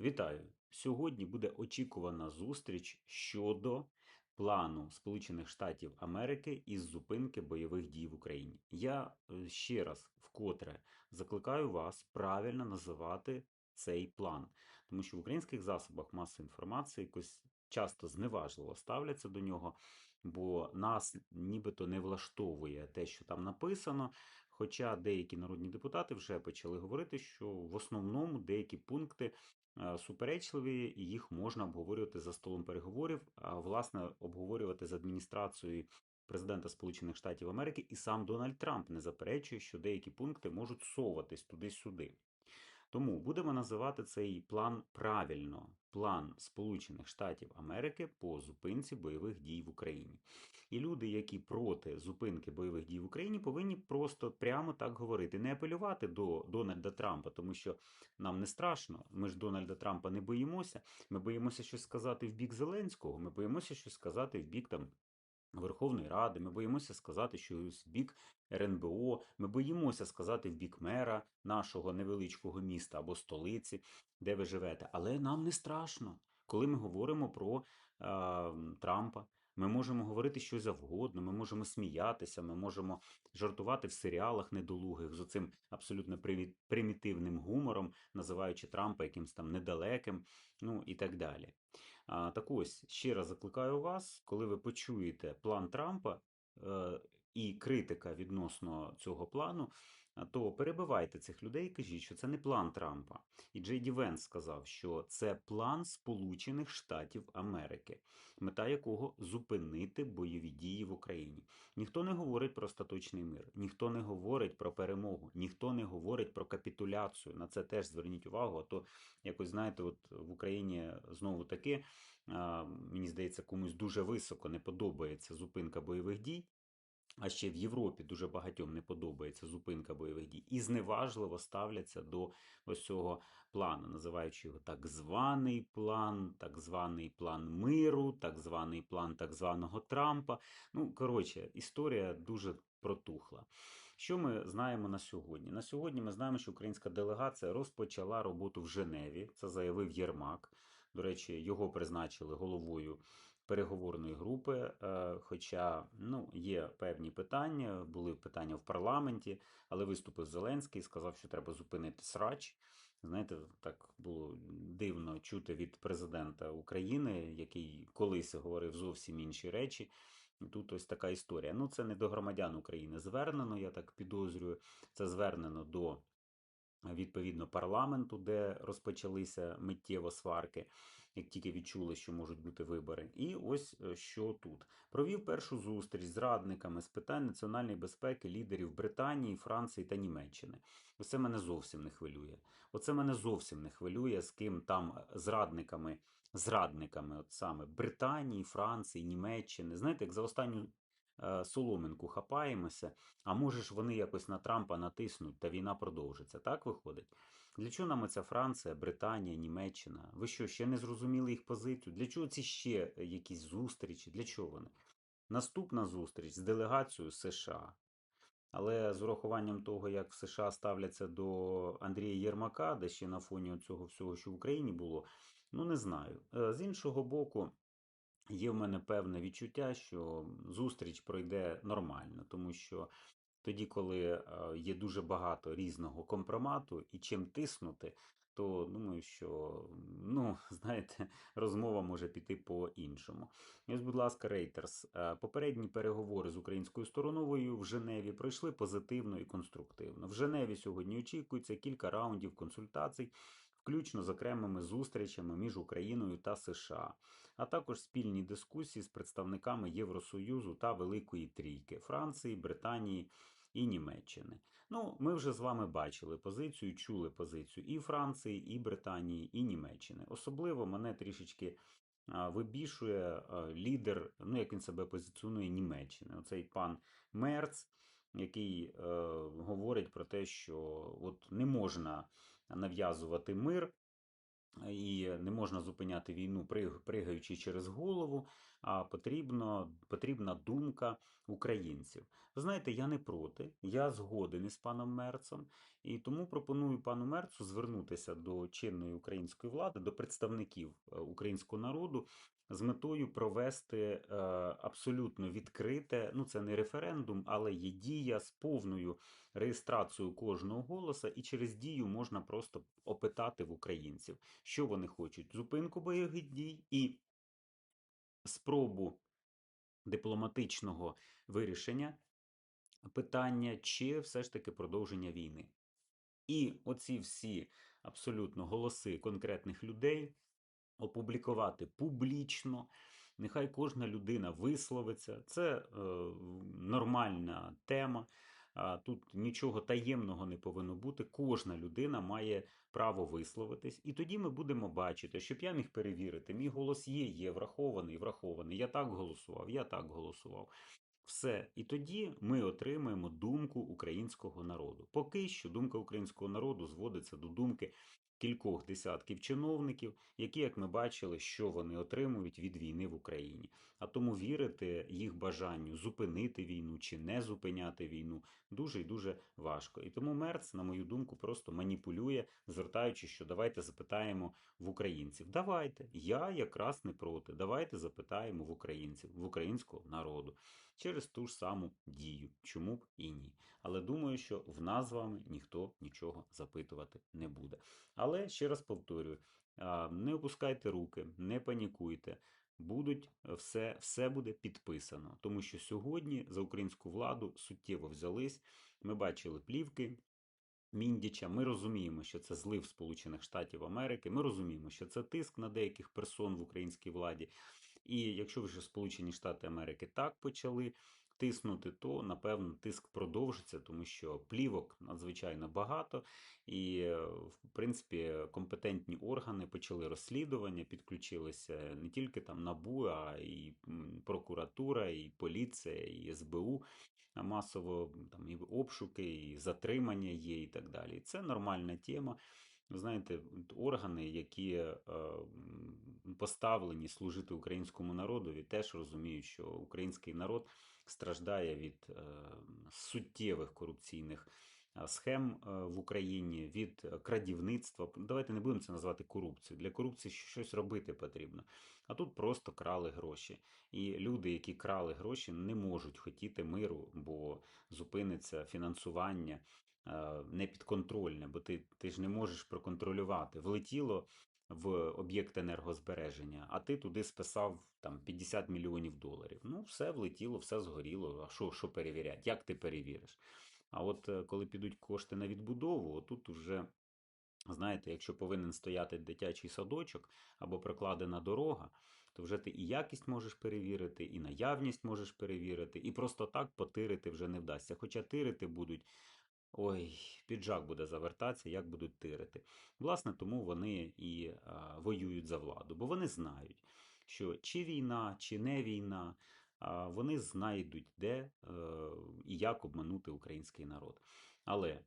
Вітаю! Сьогодні буде очікувана зустріч щодо плану Сполучених Штатів Америки із зупинки бойових дій в Україні. Я е, ще раз вкотре закликаю вас правильно називати цей план, тому що в українських засобах масової інформації якось часто зневажливо ставляться до нього, бо нас нібито не влаштовує те, що там написано. Хоча деякі народні депутати вже почали говорити, що в основному деякі пункти суперечливі, і їх можна обговорювати за столом переговорів, а власне обговорювати з адміністрацією президента Сполучених Штатів Америки, і сам Дональд Трамп не заперечує, що деякі пункти можуть соватись туди-сюди. Тому будемо називати цей план правильно: план Сполучених Штатів Америки по зупинці бойових дій в Україні. І люди, які проти зупинки бойових дій в Україні, повинні просто прямо так говорити, не апелювати до Дональда Трампа, тому що нам не страшно. Ми ж Дональда Трампа не боїмося. Ми боїмося щось сказати в бік Зеленського. Ми боїмося щось сказати в бік там. Верховної Ради, ми боїмося сказати, що в бік РНБО, ми боїмося сказати в бік мера нашого невеличкого міста або столиці, де ви живете. Але нам не страшно, коли ми говоримо про е, Трампа. Ми можемо говорити що завгодно, ми можемо сміятися, ми можемо жартувати в серіалах недолугих з оцим абсолютно примітивним гумором, називаючи Трампа якимсь там недалеким, ну і так далі. А, так ось, ще раз закликаю вас, коли ви почуєте план Трампа е, і критика відносно цього плану, то перебивайте цих людей і кажіть, що це не план Трампа. І Джей Ді Венс сказав, що це план Сполучених Штатів Америки, мета якого зупинити бойові дії в Україні. Ніхто не говорить про остаточний мир, ніхто не говорить про перемогу, ніхто не говорить про капітуляцію. На це теж зверніть увагу. А то якось знаєте, от в Україні знову таки, мені здається, комусь дуже високо не подобається зупинка бойових дій. А ще в Європі дуже багатьом не подобається зупинка бойових дій, і зневажливо ставляться до ось цього плану, називаючи його так званий план, так званий план миру, так званий план так званого Трампа. Ну, коротше, історія дуже протухла. Що ми знаємо на сьогодні? На сьогодні ми знаємо, що українська делегація розпочала роботу в Женеві. Це заявив Єрмак. До речі, його призначили головою переговорної групи. е, Хоча ну, є певні питання, були питання в парламенті, але виступив Зеленський, сказав, що треба зупинити срач. Знаєте, так було дивно чути від президента України, який колись говорив зовсім інші речі. Тут ось така історія. Ну, це не до громадян України звернено, я так підозрюю. Це звернено до відповідно парламенту, де розпочалися миттєво сварки, як тільки відчули, що можуть бути вибори. І ось е, що тут провів першу зустріч з радниками з питань національної безпеки лідерів Британії, Франції та Німеччини. Оце мене зовсім не хвилює. Оце мене зовсім не хвилює, з ким там е, зрадниками, зрадниками, от саме Британії, Франції, Німеччини. Знаєте, як за останню соломинку хапаємося, а може ж вони якось на Трампа натиснуть, та війна продовжиться. Так виходить? Для чого нам оця Франція, Британія, Німеччина? Ви що, ще не зрозуміли їх позицію? Для чого ці ще е, якісь зустрічі? Для чого вони? Наступна зустріч з делегацією США. Але з урахуванням того, як в США ставляться до Андрія Єрмака, де ще на фоні цього всього, що в Україні було, ну не знаю. Е, З іншого боку, є в мене певне відчуття, що зустріч пройде нормально, тому що тоді, коли е, є дуже багато різного компромату і чим тиснути, то думаю, що ну, знаєте, розмова може піти по-іншому. Ось, будь ласка, Рейтерс. Попередні переговори з українською стороною в Женеві пройшли позитивно і конструктивно. В Женеві сьогодні очікується кілька раундів консультацій, включно з окремими зустрічами між Україною та США, а також спільні дискусії з представниками Євросоюзу та Великої Трійки Франції, Британії. І Німеччини. Ну, ми вже з вами бачили позицію, чули позицію і Франції, і Британії, і Німеччини. Особливо мене трішечки вибішує лідер, ну як він себе позиціонує Німеччини. Оцей пан Мерц, який е, говорить про те, що от не можна нав'язувати мир і не можна зупиняти війну, пригаючи через голову, а потрібно, потрібна думка українців. Ви знаєте, я не проти, я згоден із паном Мерцем, і тому пропоную пану Мерцу звернутися до чинної української влади, до представників е, українського народу з метою провести е, абсолютно відкрите, ну це не референдум, але є дія з повною реєстрацією кожного голоса, і через дію можна просто опитати в українців, що вони хочуть: зупинку бойових дій і спробу дипломатичного вирішення питання, чи все ж таки продовження війни. І оці всі абсолютно голоси конкретних людей опублікувати публічно. Нехай кожна людина висловиться. Це е, нормальна тема. Тут нічого таємного не повинно бути. Кожна людина має право висловитись, і тоді ми будемо бачити, щоб я міг перевірити, мій голос є, є врахований, врахований. Я так голосував, я так голосував. Все. І тоді ми отримаємо думку українського народу. Поки що думка українського народу зводиться до думки кількох десятків чиновників, які, як ми бачили, що вони отримують від війни в Україні. А тому вірити їх бажанню зупинити війну чи не зупиняти війну дуже і дуже важко. І тому Мерц, на мою думку, просто маніпулює, звертаючи, що давайте запитаємо в українців. Давайте, я якраз не проти. Давайте запитаємо в українців, в українського народу через ту ж саму дію. Чому б і ні? Але думаю, що в нас з вами ніхто нічого запитувати не буде. Але ще раз повторюю: не опускайте руки, не панікуйте. Будуть все все буде підписано, тому що сьогодні за українську владу суттєво взялись. Ми бачили плівки Міндіча. Ми розуміємо, що це злив Сполучених Штатів Америки. Ми розуміємо, що це тиск на деяких персон в українській владі. І якщо вже Сполучені Штати Америки так почали тиснути, то напевно тиск продовжиться, тому що плівок надзвичайно багато, і, в принципі, компетентні органи почали розслідування, підключилися не тільки там НАБУ, а і прокуратура, і поліція, і СБУ. Масово там і обшуки, і затримання є, і так далі. Це нормальна тема. Ви знаєте, органи, які е, поставлені служити українському народові, теж розуміють, що український народ страждає від е, суттєвих корупційних е, схем в Україні, від крадівництва. Давайте не будемо це називати корупцією. Для корупції щось робити потрібно. А тут просто крали гроші. І люди, які крали гроші, не можуть хотіти миру, бо зупиниться фінансування. Е, непідконтрольне, бо ти ти ж не можеш проконтролювати. Влетіло в об'єкт енергозбереження, а ти туди списав там 50 мільйонів доларів. Ну, все влетіло, все згоріло. А що що перевіряти? Як ти перевіриш? А от е, коли підуть кошти на відбудову, тут вже. Знаєте, якщо повинен стояти дитячий садочок або прокладена дорога, то вже ти і якість можеш перевірити, і наявність можеш перевірити, і просто так потирити вже не вдасться. Хоча тирити будуть Ой, піджак буде завертатися, як будуть тирити. Власне, тому вони і а, воюють за владу, бо вони знають, що чи війна, чи не війна, а, вони знайдуть, де а, е, і як обманути український народ. Але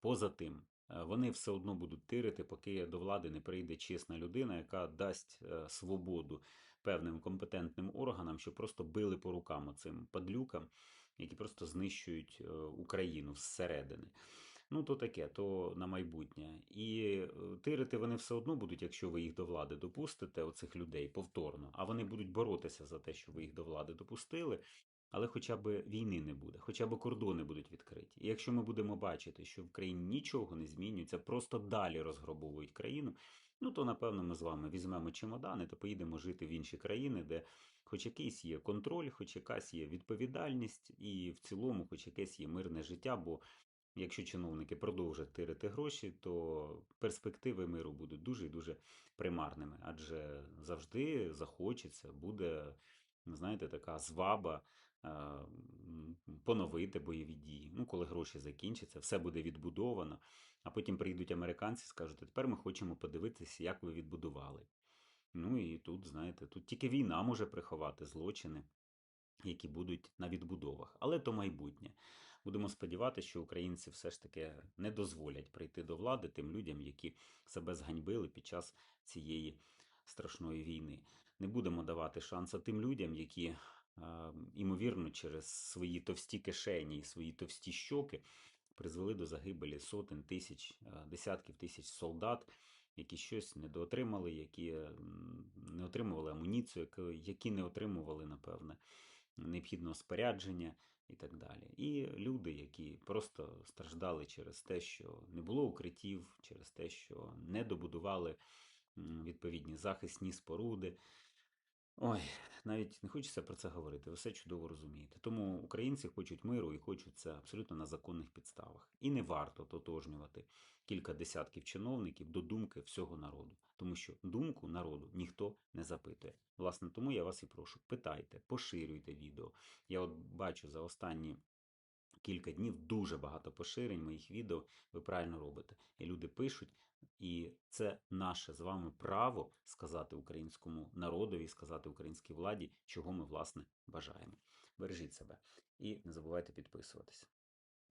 поза тим, е, вони все одно будуть тирити, поки до влади не прийде чесна людина, яка дасть е, свободу певним компетентним органам, що просто били по рукам цим падлюкам які просто знищують е, Україну зсередини. Ну, то таке, то на майбутнє. І е, тирити вони все одно будуть, якщо ви їх до влади допустите, оцих людей повторно, а вони будуть боротися за те, що ви їх до влади допустили. Але хоча б війни не буде, хоча б кордони будуть відкриті. І якщо ми будемо бачити, що в країні нічого не змінюється, просто далі розграбовують країну, ну то напевно ми з вами візьмемо чемодани та поїдемо жити в інші країни, де хоч якийсь є контроль, хоч якась є відповідальність, і в цілому, хоч якесь є мирне життя. Бо якщо чиновники продовжать тирити гроші, то перспективи миру будуть дуже і дуже примарними, адже завжди захочеться, буде, знаєте, така зваба. Поновити бойові дії. Ну, коли гроші закінчаться, все буде відбудовано. А потім прийдуть американці і скажуть: тепер ми хочемо подивитися, як ви відбудували. Ну і тут, знаєте, тут тільки війна може приховати злочини, які будуть на відбудовах. Але то майбутнє. будемо сподіватися, що українці все ж таки не дозволять прийти до влади тим людям, які себе зганьбили під час цієї страшної війни. Не будемо давати шансу тим людям, які, імовірно, через свої товсті кишені і свої товсті щоки призвели до загибелі сотень тисяч, десятків тисяч солдат, які щось недоотримали, які не отримували амуніцію, які не отримували, напевне, необхідного спорядження і так далі. І люди, які просто страждали через те, що не було укриттів, через те, що не добудували відповідні захисні споруди. Ой, навіть не хочеться про це говорити, ви все чудово розумієте. Тому українці хочуть миру і хочуть це абсолютно на законних підставах. І не варто тотожнювати кілька десятків чиновників до думки всього народу, тому що думку народу ніхто не запитує. Власне, тому я вас і прошу, питайте, поширюйте відео. Я от бачу за останні кілька днів дуже багато поширень моїх відео. Ви правильно робите. І люди пишуть, і це наше з вами право сказати українському народові, сказати українській владі, чого ми власне бажаємо. Бережіть себе і не забувайте підписуватися.